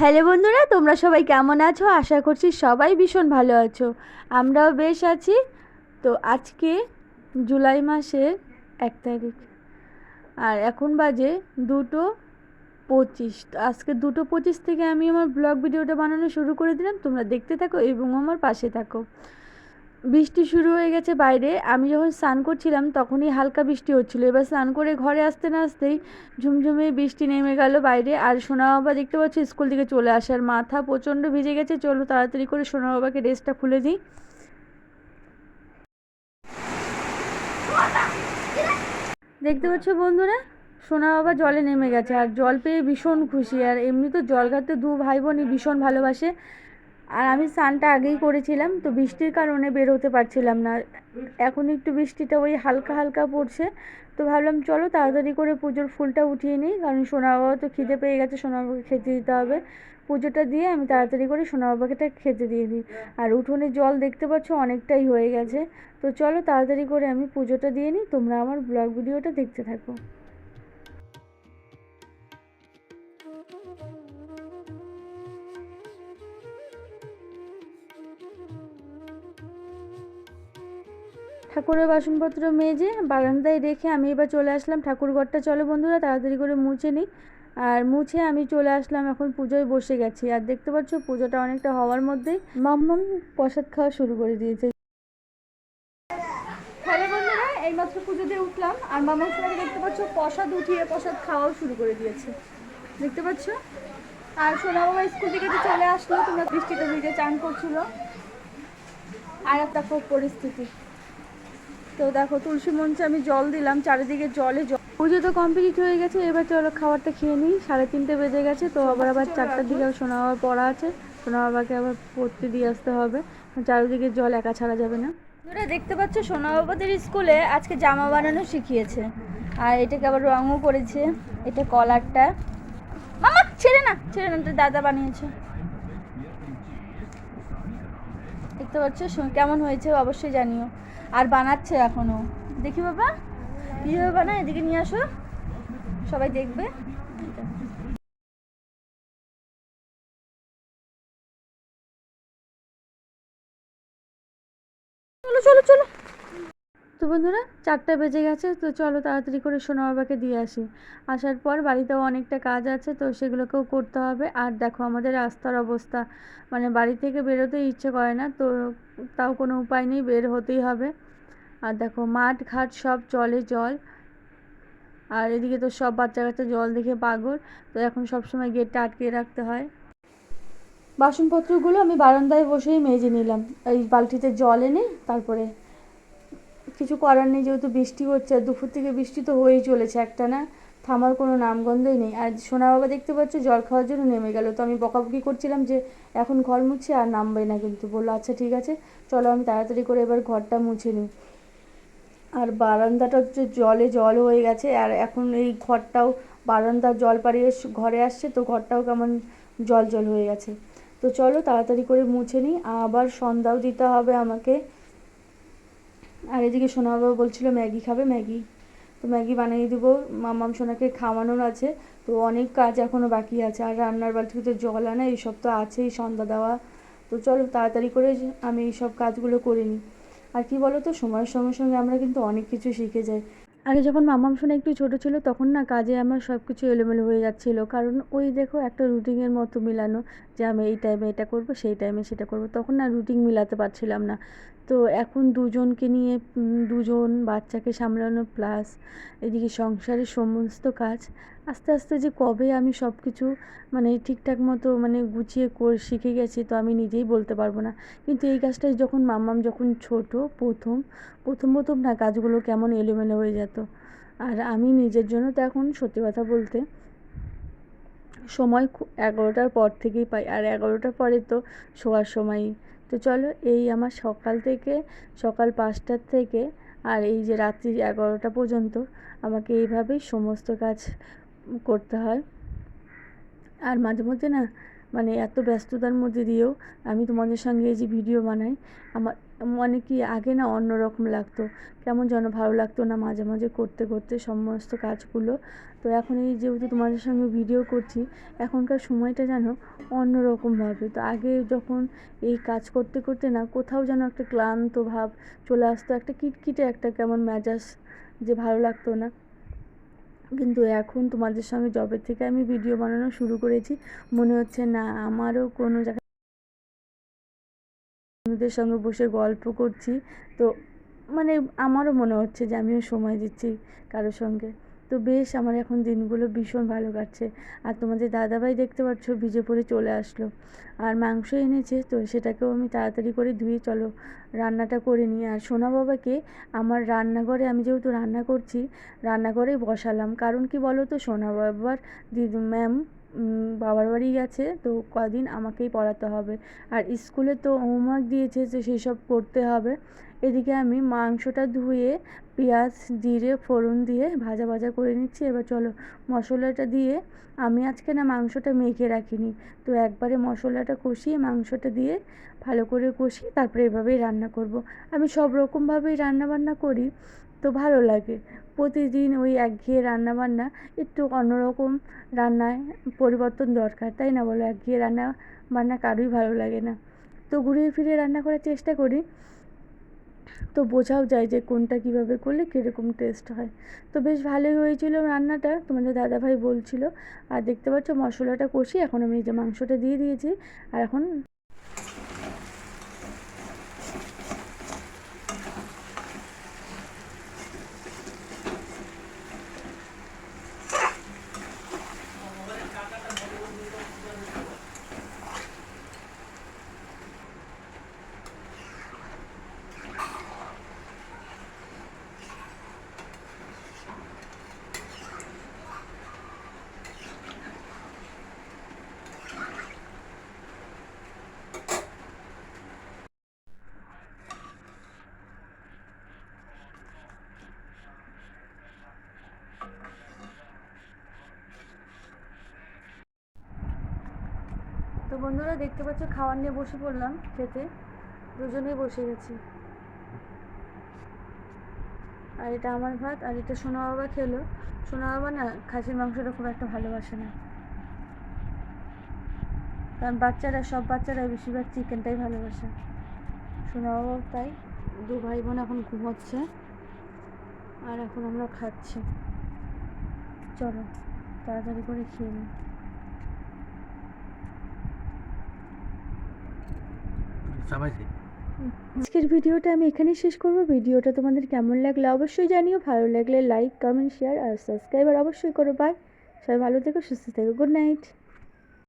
Hello বন্ধুরা, তোমরা সবাই কেমন আছো? আশা করছি সবাই ভীষণ ভালো আছো। আমরাও বেশ আছি। তো আজকে জুলাই মাসের এক তারিখ। আর এখন বাজে দুটো পঁচিশ। তো আজকে দুটো পঁচিশ থেকে আমি আমার ব্লগ ভিডিওটা বানানো শুরু করে দিলাম। তোমরা দেখতে থাকো এবং আমার পাশে থাকো। বৃষ্টি শুরু হয়ে গেছে বাইরে। আমি যখন স্নান করছিলাম তখনই হালকা বৃষ্টি হচ্ছিল। এবার স্নান করে ঘরে আসতে না আসতেই ঝুমঝুমে বৃষ্টি নেমে গেল বাইরে। আর সোনা বাবা দেখতে পাচ্ছি, স্কুল থেকে চলে আসে। আর মাথা প্রচণ্ড ভিজে গেছে। চলো তাড়াতাড়ি করে সোনা বাবাকে ড্রেসটা খুলে দিই। দেখতে পাচ্ছ বন্ধুরা, সোনা বাবা জলে নেমে গেছে। আর জল পেয়ে ভীষণ খুশি। আর এমনি তো জল ঘাটতে দু ভাই বোনই ভীষণ ভালোবাসে। আর আমি স্নানটা আগেই করেছিলাম, তো বৃষ্টির কারণে বের হতে পারছিলাম না। এখন একটু বৃষ্টিটা ওই হালকা হালকা পড়ছে, তো ভাবলাম চলো তাড়াতাড়ি করে পুজোর ফুলটা উঠিয়ে নিই, কারণ সোনা বাবা তো খিদে পেয়ে গেছে, সোনা বাবাকে খেতে দিতে হবে। পুজোটা দিয়ে আমি তাড়াতাড়ি করে সোনা বাবাকে খেতে দিয়ে দিই। আর উঠোনে জল দেখতে পাচ্ছ অনেকটাই হয়ে গেছে, তো চলো তাড়াতাড়ি করে আমি পুজোটা দিয়ে নিই, তোমরা আমার ব্লগ ভিডিওটা দেখতে থাকো। ঠাকুরের বাসনপত্র মেজে বারান্দায় রেখে আমি এবার চলে আসলাম ঠাকুর ঘরটা চলো বন্ধুরা, তাড়াতাড়ি করে মুছে নিই। আর মুছে আমি চলে আসলাম, এখন পুজোয় বসে গেছি। আর দেখতে পাচ্ছ, পুজোটা অনেকটা হওয়ার মধ্যেই মাম্মাম প্রসাদ খাওয়া শুরু করে দিয়েছে। হ্যালো বন্ধুরা, এইমাত্র পুজো দিয়ে উঠলাম। আর মামার সঙ্গে দেখতে পাচ্ছ, প্রসাদ উঠিয়ে প্রসাদ খাওয়াও শুরু করে দিয়েছে। দেখতে পাচ্ছ? আর সোনা বাবা স্কুল থেকে চলে আসলো, তোমরা বৃষ্টিতে ভিজে চান করছিল। আর একটা খুব পরিস্থিতি। তো দেখো, তুলসী মঞ্চে আমি জল দিলাম, চারিদিকে জলে জল পুজো তো কমপ্লিট হয়ে গেছে, এবার চলো খাবারটা খেয়ে নিই। সাড়ে তিনটে বেজে গেছে, তো আবার আবার চারটার দিকে সোনা বাবার পড়া আছে, সোনা বাবাকে আবার পড়তে দিয়ে আসতে হবে। চারিদিকে জল একা ছাড়া যাবে না। তোরা দেখতে পাচ্ছ, সোনা বাবাদের স্কুলে আজকে জামা বানানো শিখিয়েছে। আর এটাকে আবার রঙও করেছে, এটা কলারটা। মামা, ছেড়ে না ছেড়ে না দাদা বানিয়েছে। দেখতে পাচ্ছ? কেমন হয়েছে অবশ্যই জানিও। আর বানাচ্ছে এখনও। দেখি বাবা কীভাবে বানায়? এদিকে নিয়ে আসো। সবাই দেখবে। চলো চলো চলো। তো বন্ধুরা, চারটা বেজে গেছে, তো চলো তাড়াতাড়ি করে সোনা বাবাকে দিয়ে আসি। আসার পর বাড়িতেও অনেকটা কাজ আছে, তো সেগুলোকেও করতে হবে। আর দেখো আমাদের রাস্তার অবস্থা মানে বাড়ি থেকে বেরোতেই ইচ্ছে করে না, তো তাও কোনো উপায় নেই, বের হতেই হবে। আর দেখো মাঠ ঘাট সব জলে জল। আর এদিকে তো সব বাচ্চা কাচ্চা জল দেখে পাগল, তো এখন সব সময় গেটটা আটকে রাখতে হয়। বাসনপত্রগুলো আমি বারান্দায় বসেই মেজে নিলাম। এই বালতিতে জল এনে তারপরে কিছু করার নেই, যেহেতু বৃষ্টি হচ্ছে, আর দুপুর থেকে বৃষ্টি তো হয়েই চলেছে একটা, না? থামার কোনো নামগন্ধই নেই। আর সোনা বাবা দেখতে পাচ্ছ, জল খাওয়ার জন্য নেমে গেল। তো আমি বকাবকি করছিলাম যে, এখন ঘর মুছে আর নামবে না কিন্তু। বলল আচ্ছা ঠিক আছে, চলো আমি তাড়াতাড়ি করে এবার ঘরটা মুছে নিই আর বারান্দাটা হচ্ছে জলে জল হয়ে গেছে, আর এখন এই ঘরটাও বারান্দার জল পাড়িয়ে ঘরে আসছে, তো ঘরটাও কেমন জল জল হয়ে গেছে। তো চলো, তাড়াতাড়ি করে মুছে নিই আবার সন্ধ্যাও দিতে হবে আমাকে। আর এদিকে সোনা বাবা বলছিল, ম্যাগি খাবে, ম্যাগি। তো ম্যাগি বানিয়ে দিব। মামাম সোনাকে খাওয়ানোর আছে। তো অনেক কাজ এখনও বাকি আছে। আর রান্নার বালতিতে জল আনা এইসব তো আছেই সন্ধ্যা দেওয়া। তো চলো তাড়াতাড়ি করে আমি এই সব কাজগুলো করে নিই। আর কি বলো তো সময়ের সঙ্গে সঙ্গে আমরা কিন্তু অনেক কিছু শিখে যাই। আগে যখন মামাম শোনা একটু ছোটো ছিল, তখন না কাজে আমার সব কিছু এলোমেলো হয়ে যাচ্ছিল। কারণ ওই দেখো, একটা রুটিনের মতো মিলানো যে আমি এই টাইমে এটা করব, সেই টাইমে সেটা করব। তখন না রুটিন মিলাতে পারছিলাম না। তো এখন দুজনকে নিয়ে দুজন বাচ্চাকে সামলানো প্লাস এদিকে সংসারের সমস্ত কাজ, আস্তে আস্তে যে কবে আমি সব কিছু মানে ঠিকঠাক মতো মানে গুছিয়ে করে, শিখে গেছি তো আমি নিজেই বলতে পারব না। কিন্তু এই কাজটা যখন মাম্মাম যখন ছোট প্রথম প্রথম প্রথম না কাজগুলো কেমন এলোমেলো হয়ে যেত। আর আমি নিজের জন্য তো এখন সত্যি কথা বলতে সময় এগারোটার পর থেকেই পাই। আর এগারোটার পরে তো শোয়ার সময়ই তো চলো এই আমার সকাল থেকে, সকাল পাঁচটার থেকে আর এই যে রাত্রি এগারোটা পর্যন্ত আমাকে এইভাবেই সমস্ত কাজ করতে হয়। আর মাঝে মধ্যে না মানে এত ব্যস্ততার মধ্যে দিয়েও আমি তোমাদের সঙ্গে এই যে ভিডিও বানাই, আমার মানে কি আগে না অন্যরকম লাগতো। কেমন যেন ভালো লাগতো না মাঝে মাঝে করতে করতে সমস্ত কাজগুলো। তো এখন এই যেহেতু তোমাদের সঙ্গে ভিডিও করছি, এখনকার সময়টা যেন অন্যরকমভাবে তো আগে যখন এই কাজ করতে করতে না কোথাও যেন একটা ক্লান্ত ভাব চলে আসতো, একটা কিটকিটে একটা কেমন মেজাজ যে ভালো লাগতো না। কিন্তু এখন তোমাদের সঙ্গে জবে থেকে আমি ভিডিও বানানো শুরু করেছি। মনে হচ্ছে না আমারও কোনো জায়গায় বন্ধুদের সঙ্গে বসে গল্প করছি। তো মানে আমারও মনে হচ্ছে যে আমিও সময় দিচ্ছি কারোর সঙ্গে। তো বেশ আমার এখন দিনগুলো ভীষণ ভালো কাটছে। আর তোমাদের দাদাভাই দেখতে পাচ্ছ ভিজে পড়ে চলে আসলো। আর মাংস এনেছে, তো সেটাকেও আমি তাড়াতাড়ি করে ধুয়ে চলো রান্নাটা করে নিই। আর সোনা বাবাকে আমার রান্নাঘরে আমি যেহেতু রান্না করছি, রান্নাঘরেই বসালাম। কারণ কি বলো তো সোনা বাবার দিদি, ম্যাম বাবার বাড়ি গেছে, তো কদিন আমাকেই পড়াতে হবে। আর স্কুলে তো হোমওয়ার্ক দিয়েছে যে সেই সব করতে হবে। এদিকে আমি মাংসটা ধুয়ে, পেঁয়াজ জিরে, ফোড়ন দিয়ে ভাজা ভাজা করে নিচ্ছি। এবার চলো মশলাটা দিয়ে, আমি আজকে না মাংসটা মেখে রাখিনি। তো একবারে মশলাটা কষিয়ে মাংসটা দিয়ে ভালো করে কষিয়ে তারপরে এভাবেই রান্না করব। আমি সব রকমভাবেই রান্না বান্না করি। তো ভালো লাগে। প্রতিদিন ওই একঘেয়ে রান্না বান্না একটু অন্যরকম রান্নায় পরিবর্তন দরকার, তাই না বলো? একঘেয়ে রান্না বান্না কারোই ভালো লাগে না। তো ঘুরিয়ে ফিরিয়ে রান্না করার চেষ্টা করি। তো বোঝাও যায় যে কোনটা কীভাবে করলে কীরকম টেস্ট হয়। তো বেশ ভালোই হয়েছিল রান্নাটা, তোমাদের দাদাভাই বলছিল। আর দেখতে পাচ্ছ মশলাটা কষি এখন আমি এই যে মাংসটা দিয়ে দিয়েছি। আর এখন তো বন্ধুরা দেখতে পাচ্ছ খাবার নিয়ে বসে পড়লাম খেতে। দুজনেই বসে গেছি। আর এটা আমার ভাত, আর এটা সোনা বাবা খেলো। সোনা বাবা না খাসির মাংসটা খুব একটা ভালোবাসে না। কারণ বাচ্চারা, সব বাচ্চারা বেশিরভাগ চিকেনটাই ভালোবাসে। সোনা বাবাও তাই। দু ভাই বোন এখন ঘুমোচ্ছে। আর এখন আমরা খাচ্ছি। চলো, তাড়াতাড়ি করে খেয়ে নিই আজকের ভিডিওটা আমি এখানেই শেষ করব। ভিডিওটা তোমাদের কেমন লাগলে অবশ্যই জানিও। ভালো লাগলে লাইক কমেন্ট শেয়ার আর সাবস্ক্রাইব আর অবশ্যই করো। বাই সবাই ভালো থেকো, সুস্থ থেকো। Good night